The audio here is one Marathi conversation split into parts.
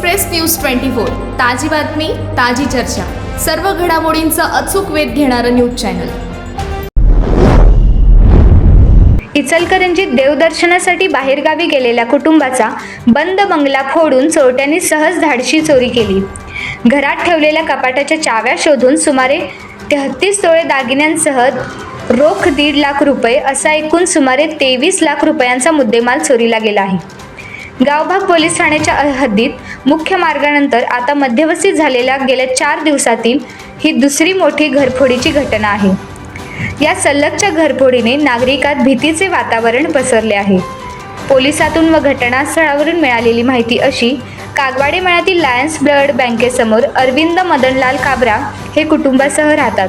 Express news twenty four. ताजी बातमी ताजी चर्चा. सर्व घडामोडींचा अचूक वेध घेणारं न्यूज चॅनल. इचलकरंजीत देवदर्शनासाठी बाहेरगावी गेलेल्या कुटुंबाचा बंद बंगला फोडून चोरट्यांनी सहज धाडशी चोरी केली. घरात ठेवलेल्या कपाटाच्या चाव्या शोधून सुमारे तेहतीस तोळे दागिन्यांसह रोख दीड लाख रुपये असा एकूण सुमारे तेवीस लाख रुपयांचा मुद्देमाल चोरीला गेला आहे. गावभाग पोलीस ठाण्याच्या हद्दीत मुख्य मार्गानंतर आता मध्यवस्तीत झालेल्या गेल्या चार दिवसातील ही दुसरी मोठी घरफोडीची घटना आहे. या सल्लगच्या घरफोडीने नागरिकात भीतीचे वातावरण पसरले आहे. पोलिसातून व घटनास्थळावरून मिळालेली माहिती अशी कागवाडे मळ्यातील लायन्स ब्लड बँकेसमोर अरविंद मदनलाल काबरा हे कुटुंबासह राहतात.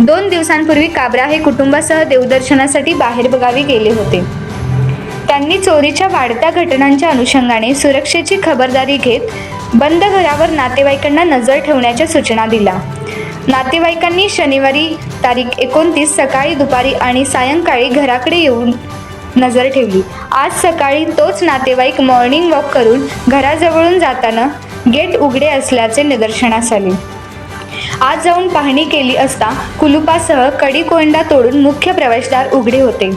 दोन दिवसांपूर्वी काबरा हे कुटुंबासह देवदर्शनासाठी बाहेरगावी गेले होते. त्यांनी चोरीच्या वाढत्या घटनांच्या अनुषंगाने सुरक्षेची खबरदारी घेत बंद घरावर नातेवाईकांना नजर ठेवण्याच्या सूचना दिल्या. नातेवाईकांनी शनिवारी तारीख एकोणतीस सकाळी दुपारी आणि सायंकाळी घराकडे येऊन नजर ठेवली. आज सकाळी तोच नातेवाईक मॉर्निंग वॉक करून घराजवळून जाताना गेट उघडे असल्याचे निदर्शनास आले. आज जाऊन पाहणी केली असता कुलुपासह कडी कोंडा तोडून मुख्य प्रवेशद्वार उघडे होते.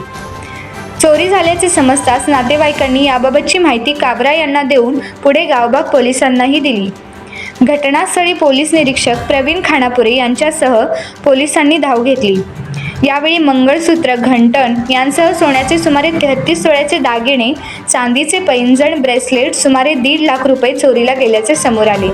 चोरी झाल्याचे समजताच नातेवाईकांनी याबाबतची माहिती काबरा यांना देऊन पुढे गावबाग पोलिसांनाही दिली. घटनास्थळी पोलीस निरीक्षक प्रवीण खानापुरे यांच्यासह पोलिसांनी धाव घेतली. यावेळी मंगळसूत्र घंटण यांसह सोन्याचे सुमारे तेहतीस तोळ्याचे दागिने चांदीचे पैंजण ब्रेसलेट सुमारे दीड लाख रुपये चोरीला गेल्याचे समोर आले.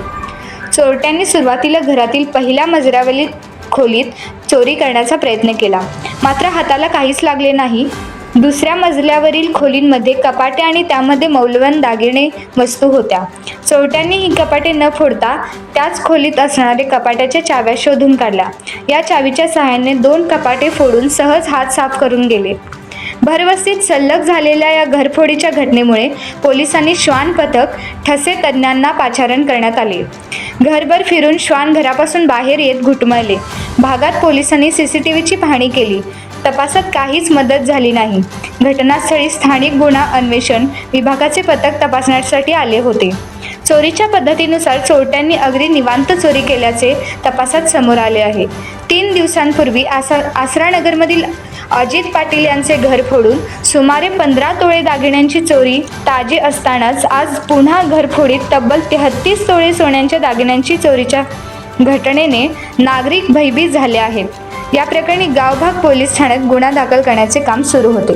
चोरट्यांनी सुरुवातीला घरातील पहिल्या मजल्यावरील खोलीत चोरी करण्याचा प्रयत्न केला. मात्र हाताला काहीच लागले नाही. दुसऱ्या मजल्यावरील खोलींमध्ये कपाटे आणि त्यामध्ये मौल्यवान दागिने वस्तू होत्या. चोरट्यांनी ही कपाटे न फोडता त्याच खोलीत असणारे कपाट्याच्या चाव्या शोधून काढल्या. या चावीच्या सहाय्याने दोन कपाटे फोडून सहज हात साफ करून गेले. भरवस्तीत सल्लग झालेल्या या घरफोडीच्या घटनेमुळे पोलिसांनी श्वान पथक ठसे तज्ज्ञांना पाचारण करण्यात आले. घरभर फिरून श्वान घरापासून बाहेर येत घुटमळले. भागात पोलिसांनी सी सी टी व्हीची पाहणी केली. तपासात काहीच मदत झाली नाही. घटनास्थळी स्थानिक गुन्हा अन्वेषण विभागाचे पथक तपासण्यासाठी आले होते. चोरीच्या पद्धतीनुसार चोरट्यांनी अगदी निवांत चोरी केल्याचे तपासात समोर आले आहे. तीन दिवसांपूर्वी आसा आसरानगरमधील अजित पाटील यांचे घर फोडून सुमारे पंधरा तोळे दागिन्यांची चोरी ताजी असतानाच आज पुन्हा घरफोडीत तब्बल तेहतीस तोळे सोन्यांच्या दागिन्यांची चोरीच्या घटनेने नागरिक भयभीत झाले आहेत. या प्रकरणी गावभाग पोलीस ठाण्यात गुन्हा दाखल करण्याचे काम सुरू होते.